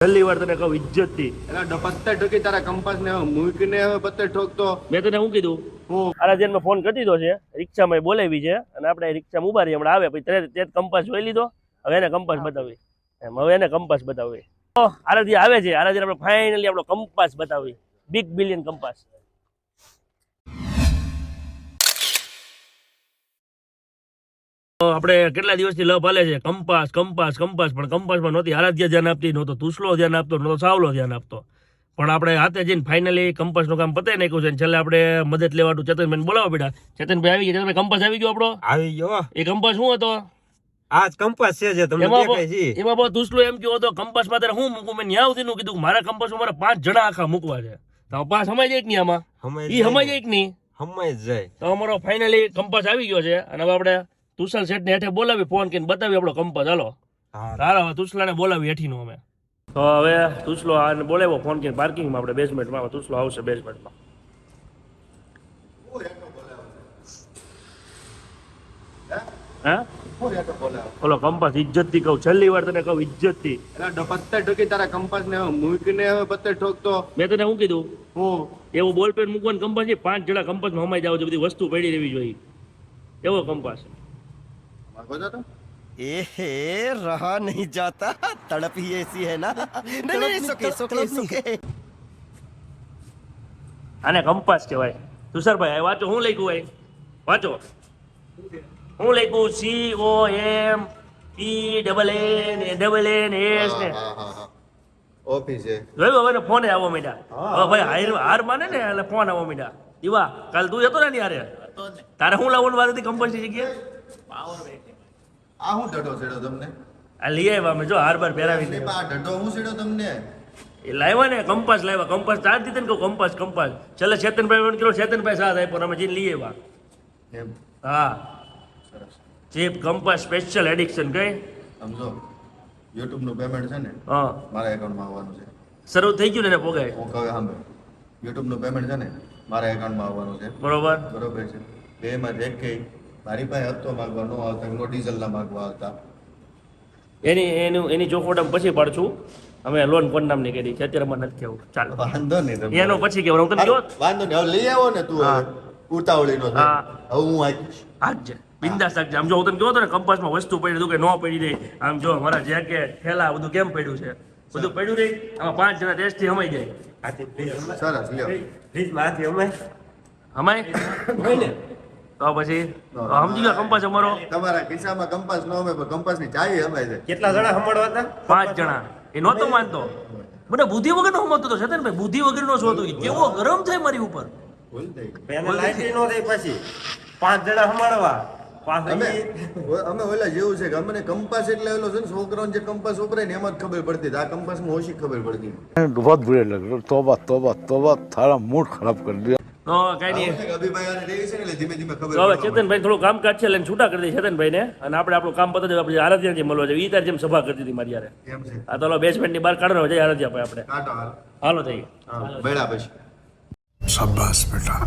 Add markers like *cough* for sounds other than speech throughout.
છેલ્લી વાર તને કહું ઇજ્જતથી એટલે પત્તે ઠોકી તારા કંપાસ ને મૂકીને પત્તે ઠોકતો. મેં તને શું કીધું? હું. આરા જેન ફોન કરી દીધો છે રિક્ષામાં બોલાવી છે અને આપણે રિક્ષામાં ઊભા રહીએ હમણાં આવે પછી તે તે કંપાસ જોઈ લીધો હવે એને કંપાસ બતાવી. એમ હવે એને કંપાસ બતાવી. તો આરાધી આવે છે આરાધી આપણે ફાઇનલી આપણો કંપાસ બતાવી. Big billion compass. આપણે કેટલા દિવસથી લપ હાલે છે? Compass compass compass. પણ કંપાસમાં નહોતી. આરાધ્ય ધ્યાન આપતી નહોતો. તુસલો ધ્યાન આપતો નહોતો. સાવલો ધ્યાન આપતો. પણ આપણે હાથે જઈને ફાઇનલી કંપાસનું કામ પતાઈ નાખ્યું છે છેલ્લે આપણે મદદ લેવાનું ચેતનભાઈ બોલાવો બેટા ચેતનભાઈ આવી ગયા. ચેતનભાઈ કંપાસ આવી ગયો આપણો? આવી ગયો. એ કંપાસ શું હતો? આજ કંપાસ છે જે તમને દેખાય છે. એમાં બહુ તુસલો એમ કયો હતો? કંપાસમાં તારે હું મૂકું? મેં ન્યા કીધું કે મારા કંપાસમાં મારે પાંચ જણા આખા મૂકવા છે. તો પાંચ જાય નહીં આમાં? ઈ સમાઈ જાય નહીં? જાય. તો અમારો ફાઇનલી કંપાસ આવી ગયો છે. અને હવે આપણે તુષાર શેઠને હેઠે બોલાવી ફોન કરીને બતાવી આપણો કંપસ હાલો. હા. સારા હવે તુસલાને બોલાવી હેઠીનો અમે. તો હવે તુસલો આને બોલાવ્યો ફોન કરીને પાર્કિંગમાં આપણે બેસમેન્ટમાં હવે તુસલો આવશે બેઝમેન્ટમાં હા હું? ઓલો કંપાસ ઇજ્જતથી કહું છેલ્લી વાર તને કહું ઇજ્જતથી પત્તે ઠોકી તારા કંપાસ ને મૂકીને હવે પત્તે ઠોકતો. મેં તને શું કીધું? હું. એવું બોલપેન મૂકવાનું કંપાસ છે પાંચ જણા કંપાસમાં હમાઈ જાવ છે બધી વસ્તુ પડી રહેવી જોઈએ. એવો કંપાસ. માગો છો તો एहे रहा नहीं जाता तड़प ही ऐसी है ना *laughs* नहीं नहीं सुके सुके सुके આને કંપાસ કહેવાય તુષારભાઈ આ વાંચો હું લખ્યું ભાઈ વાંચો હું લખ્યું C O M P double N A double N S ને ઓફિસ છે જોયું હવે ને ફોને આવવા માંડ્યા હવે ભાઈ હાર હાર માને ને એટલે ફોન આવવા માંડ્યા દીવા કાલ તું હતો ને યારે તારે હું લાવવાનું વાત હતી કંપાસની જગ્યાએ આ હું ડઢો છેડો તમને? આ લઈ આવ્યા અમે જો હાર બાર પહેરાવીને એટલે આ ઢડો હું છેડો તમને? એ લાવ્યા ને કંપાસ લાવ્યા. કંપાસ ચાર દીધે ને કહું કંપાસ કંપાસ. છેલ્લે ચેતનભાઈ મને કીધું ચેતનભાઈ સાથ આપ્યો અમે જઈને લઈ આવ્યા. એમ? હા. સરસ. ચીપ કંપાસ સ્પેશિયલ એડિક્શન કઈ? સમજો યુટ્યુબનું પેમેન્ટ છે ને હા. મારા એકાઉન્ટમાં આવવાનું છે. શરૂ થઈ ગયું ને એને પોગાય? હું કહે સાંભળ યુટ્યુબનું પેમેન્ટ છે ને મારા એકાઉન્ટમાં આવવાનું છે. બરોબર. બરોબર છે. બે માં એક કઈ મારી પાસે હપ્તો માગવા ન આવતા નો ડીઝલ ના માગવા આવતા. એની એનું એની ચોખવટ પછી પાડશું. અમે લોન કોણ નામની કરી છે અત્યારે મને નથી કેવું ચાલો. વાંધો નહીં એનો પછી કેવું હું તમને કહો વાંધો નહીં. હવે લઈ આવો ને તું હા. હવે ઉતાવળી નો હા. હવે હું આવીશ આજજે બિંદાસ રાખજે. આમ જો હું તને કહો તો ને કંપાસમાં વસ્તુ પડી હતું કે ન પડી રહી. આમ જો મારા જેકેટ થેલા બધું કેમ પડ્યું છે? બધું પડ્યું રહી આમાં પાંચ જણા ટેસ્ટથી હમાઈ જાય. સરસ લ્યો. પ્લીઝ માથે હમાય. હમાય? તો પછી સમજી ગયો કંપાસ અમારો? તમારા ખિસ્સામાં કંપાસ ન અમે કંપાસની ચાવી અમે છે. કેટલા જણા સંભાળવા હતા? પાંચ જણા. એ નહોતો માનતો. મને બુદ્ધિ વગર નો સમજતો હતો છતાં બુદ્ધિ વગર નો શોધો કેવો ગરમ થાય મારી ઉપર. પછી પાંચ જણા સંભાળવા અમે ઓલા જેવું છે કે અમને કંપાસ એટલે ઓલો છે ને છોકરાઓને જે કંપાસ ઉપરે ને એમાં જ ખબર પડતી આ કંપાસમાં ઓછી ખબર પડતી. બહુ બુરે લગ તોબા તોબા તોબા તારા મૂડ ખરાબ કરી દીધા તો કઈ નહીં. ચેતનભાઈ થોડું કામકાજ છે લઈને છૂટા કરી દે ચેતનભાઈ ને અને આપણે આપણું કામ પતા જવા પછી આરાધ્યા જે મળવા જઈએ તાર જેમ સભા કરતી હતી મારી આ તો બેસમેન્ટની બહાર કાઢવાનો જઈએ આરાધ્યા ભાઈ આપણે. હાલો. થઈ ગયા પછી. શાબાશ બેટા.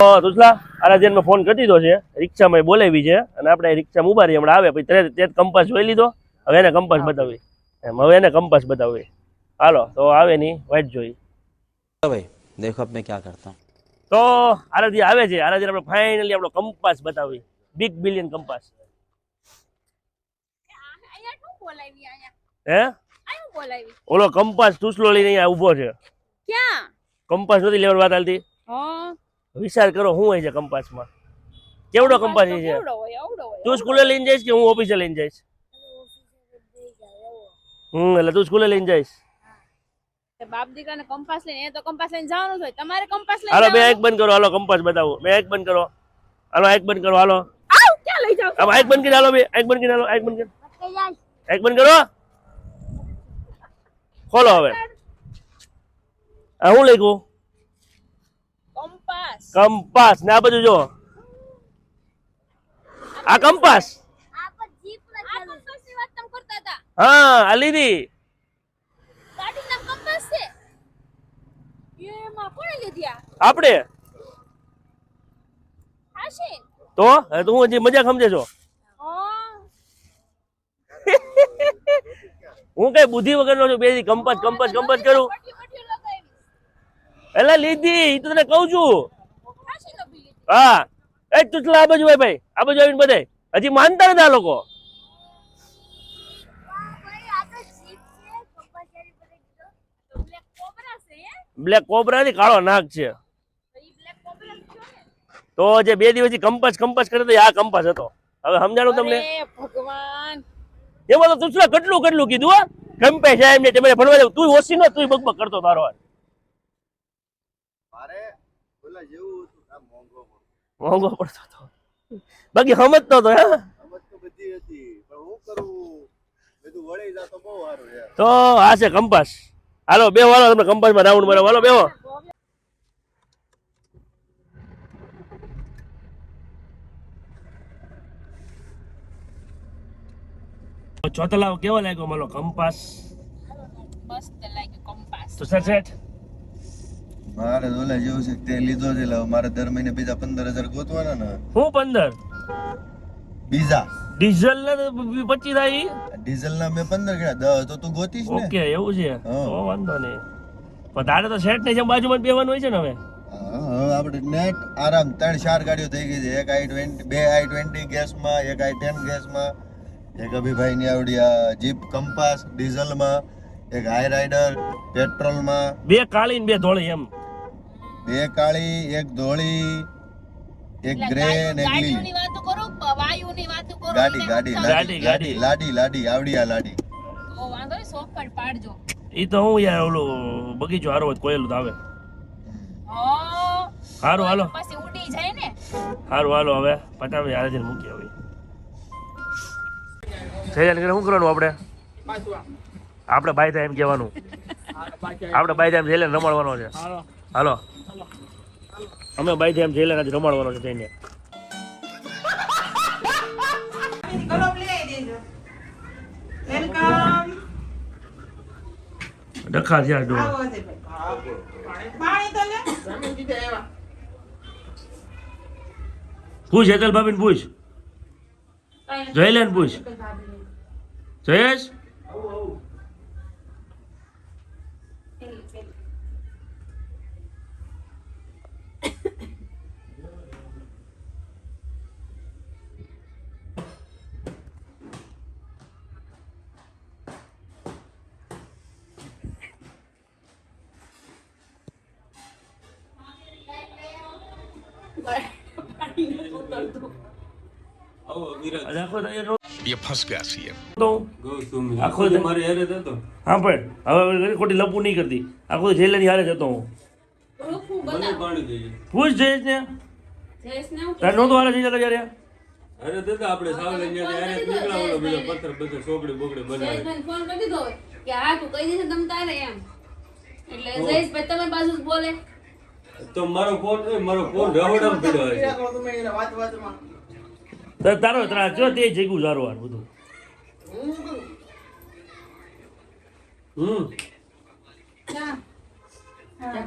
હા તુસલા આરાધ્યાને ફોન કરી દીધો છે રિક્ષામાં બોલાવી છે અને આપણે રિક્ષામાં ઊભા રહી હમણાં આવે પછી તે તે કંપાસ જોઈ લીધો હવે એને કંપાસ બતાવી એમ હવે એને કંપાસ બતાવી હાલો તો આવે નહીં વાઇટ જોઈ ભાઈ. देखो अब मैं क्या करता हूँ તો આરાધ્યા આવે છે આરાધ્યા આપણે ફાઇનલી આપણો કંપાસ બતાવી બિગ બિલિયન કંપાસ અહીંયા શું બોલાવી અહીંયા હે અહીંયા બોલાવી ઓલો કંપાસ તુસલો લઈને અહીંયા ઊભો છે ક્યાં કંપાસ નથી લેવાની વાત હાલતી હા વિચાર કરો શું હોય છે કંપાસમાં કેવડો કંપાસ છે એવડો હોય એવડો હોય તું સ્કૂલે લઈને જઈશ કે હું ઓફિસે લઈને જઈશ હમ એટલે તું સ્કૂલે લઈને જઈશ તે બાપ દીકરાને કંપાસ લઈને એ તો કંપાસ લઈને જવાનું હોય. તમારે કંપાસ લઈને હાલો બે એક બંધ કરો હાલો કંપાસ બતાવો. બે એક બંધ કરો. હાલો એક બંધ કરો હાલો. આવ ક્યાં લઈ જાવ આમ એક બંધ કરી હાલો બે. એક બંધ કરી હાલો એક બંધ કરી. એક બંધ કરો. ખોલો હવે. આ હું લખ્યું? કંપાસ. કંપાસ. ને આ બધું જો. આ કંપાસ. આ કંપાસની વાત તમે કરતા હતા? હા આ લીધી ગાડીના કંપાસ છે એમાં કોણે લીધી આ આપણે? તો? તું હજી મજાક સમજે છો? *laughs* હું. કઈ બુદ્ધિ વગર નો છું બે કંપત કંપત કંપત કરું. એટલે લીધી એ તો તને કઉ છું. હા. એ તું આ બાજુ ભાઈ ભાઈ આ બાજુ આવીને બધે. હજી માનતા નથી આ લોકો. બ્લેક કોબરા ની કાળો નાગ છે. તો ઈ બ્લેક કોબરા છો ને? તો જે બે દિવસથી કંપાસ કંપાસ કરે તો આ કંપાસ હતો. હવે સમજાણું તમને? ભગવાન. એમાં તો તું કેટલું કેટલું કીધું હા? કંપે સાહેબ ને તમે ભણવા જાવ. તું ઓછી નો તું બકબક કરતો તારો. મારે જેવું મોંઘો મોંઘો. પડતો હતો. બાકી સમજતો હતો હા? બધી હતી પણ હું કરું? બધું વળી તો બહુ સારું તો આ છે કંપાસ. હાલો બે વાળો તમને કંપનીમાં રાઉન્ડ મારો હાલો બેહો. ચોતલાવ કેવો લાગ્યો મારો કંપાસ? મસ્ત લાગ્યું કંપાસ. તો સર સેટ મારે ઓલા જેવું છે તે લીધો છે મારે દર મહિને બીજા પંદર હજાર ગોતવાના ને. હું પંદર? બીજા ડીઝલ ને પચી થાય? ડીઝલ ના મેં પંદર ગયા દસ તો તું ગોતીશ ને. ઓકે એવું છે. હા. તો વાંધો નહીં. પણ તારે તો સેટ નહીં જેમ બાજુમાં બેવાનું હોય છે ને હવે? આપણે નેટ આરામ ત્રણ ચાર ગાડીઓ થઈ ગઈ છે. એક આઈ ટ્વેન્ટી બે આઈ ટ્વેન્ટી ગેસમાં એક આઈ ટેન ગેસમાં એક અભિભાઈ ની આવડી આ જીપ કંપાસ ડીઝલમાં એક હાઈ રાઈડર પેટ્રોલમાં બે કાળી ને બે ધોળી એમ. બે કાળી એક ધોળી એક ગ્રે ને એક લીલી વાતો કરો પ- વાયુની વાતો કરો ગાડી ગાડી ગાડી, લાડી ગાડી. લાડી લાડી આવડી લાડી. તો વાંધો નહીં શોખ પર પાડજો. ઈ તો હું યાર ઓલું બગીચો હારો કોયેલું તો આવે. હારું હાલો. પછી ઉડી જાય ને. હારું હાલો હવે પટાવી હારે જઈને મૂકી આવી સૈયાને ઘરે શું કરવાનું આપણે? આપણે બાય થાય એમ કહેવાનું. આપણે બાય થાય એમ જઈને રમાડવાનો છે. હાલો. અમે બાય થાય એમ જઈને રમાડવાનો છે જઈને. ડખા ડોળ પૂછ હેતલ ભાભી પૂછ જયલેન પૂછ જયેશ મિત્રો આખો હા પણ હવે ખોટી લપુ નહીં કરતી. આખો જેલે હારે જતો હું. પૂછ જયેશ ને તાર હારે જઈ જતો જયારે અરે આપણે સાવ લઈને અરે નીકળા ઓલો બીજો પથ્થર બધો સોગડી બોગડી બનાવે. બોલે. તો મારો ફોન મારો ફોન રવડમ પીડ્યો છે તો તારો ત્રાસ જો તે જગ્યું સારું હાર બધું હમ.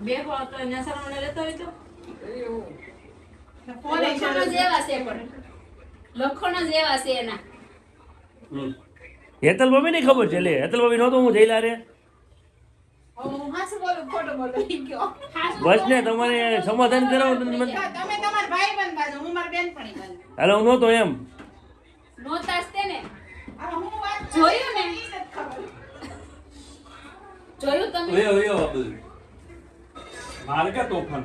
બે તો એના લેતો હોય તો. લખણો જ છે પણ. લખણો જ છે એના. હમ. હેતલ મમ્મી નહીં ખબર છે લે. હેતલ ભાભી નહોતો હું જઈ લારે બસ ને તમારે સમાધાન કરાવો તો મને- હાલો હું નહોતો એમ. નોતા જ તે ને. જોયું ને? જોયું તમે? ઓયો ઓયો મારે? તોફાન.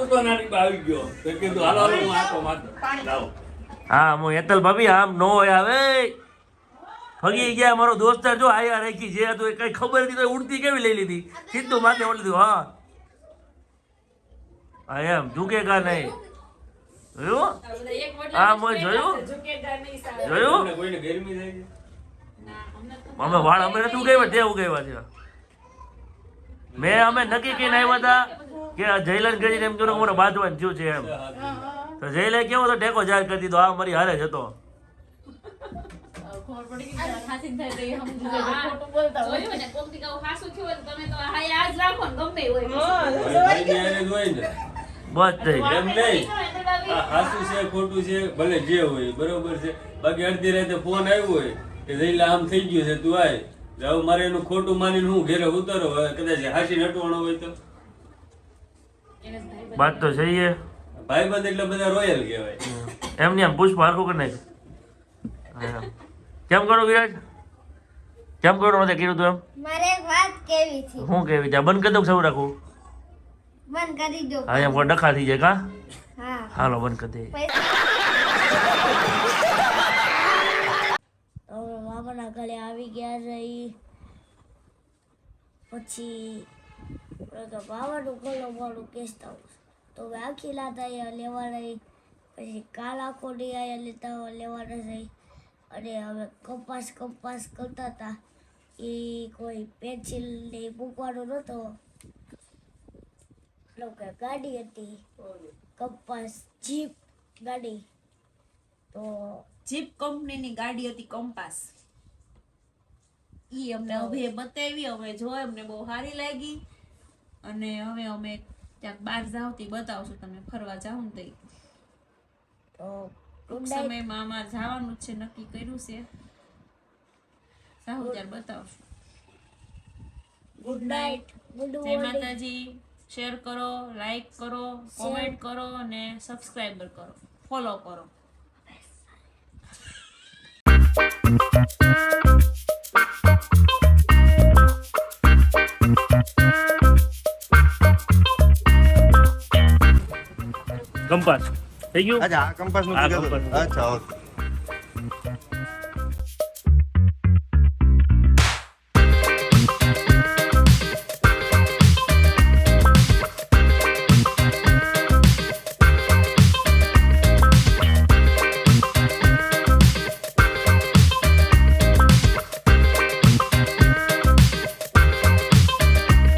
તો નાની આવી ગયો. તો કીધું હાલો હાલો હું મારતો. હા હું હેતલ ભાભી આમ નો હોય આવે ફગી ગયા મારો દોસ્તાર જો આયા રાખી જે હતું એ કઈ ખબર નથી તો ઉડતી કેવી લઈ લીધી? સીધું માથે ઓળી દીધું હા. હા એમ ઝૂકે કા નહીં. જોયું? એક હા, મેં જોયું. ઝુકેગા નહીં સાહેબ. જોયું અમે વાળ અમે નથી ઉગાવ્યા તે ઉગાવ્યા છે. મેં અમે નક્કી કરીને આવ્યા હતા કે આ જયલન કરીને એમ કીધું અમારે મારે બાંધવાનું થયું છે એમ. તો જયલે કેવો તો ટેકો જાહેર કરી દીધો આ મારી હારે જ હતો. ખબર પડી ગઈ કે ખોટું બોલતા હોય. ને, કોક દી કહું થયું હોય તમે તો આ યાદ રાખો ને ગમે હોય. ભાઈ ભાઈની હોય ને. બસ થઈ એમ નહીં. આ હાચું છે ખોટું છે ભલે જે હોય બરોબર છે. બાકી અડધી રાતે ફોન આવ્યો હોય કે જઈલા આમ થઈ ગયું છે તું આય. જાવ મારે એનું ખોટું માનીને હું ઘેરે ઉતરો? હવે કદાચ હાસી નટવાનો હોય તો. વાત તો સહી ભાઈ બંધ એટલે બધા રોયલ કહેવાય. એમની આમ પૂછ પારખું કરી નાખ હા. કેમ કરો વિરાજ? કેમ કરો મને કીધું તું એમ? મારે એક વાત કેવી છે. હું કેવી છે? બંધ કરી દઉં સૌ રાખું? બંધ કરી દો. હા એમ કોઈ ડખા થઈ જાય કા? હા. હાલો બંધ કરી દે હવે મામાના ઘરે આવી ગયા રહી પછી બાવાનું ગોલો મોડું કેસતા હોય તો હવે આખી લાતા અહીંયા લેવા રહી પછી કાલ આખો ડી અહીંયા લેતા હોય લેવાના રહી અને હવે કપાસ કપાસ કરતા હતા. એ કોઈ પેન્સિલ ને મૂકવાનો નહોતો લોકો ગાડી હતી. કપાસ જીપ ગાડી. તો જીપ કંપનીની ગાડી હતી કંપાસ ઈ અમને હવે બતાવી અમે જો અમને બહુ સારી લાગી. અને હવે અમે ક્યાંક બહાર જાવ તે બતાવશું તમે ફરવા જાવ ને તો ટૂંક સમયમાં અમારે જવાનું છે નક્કી કર્યું છે. ત્યારે બતાવશું. ગુડ નાઇટ ગુડ જય માતાજી. શેર કરો લાઈક કરો કોમેન્ટ કરો અને સબસ્ક્રાઈબર કરો. ફોલો કરો. કંપાસ થઈ ગયું અચ્છા આ કંપાસ. નું. અચ્છા ઓકે.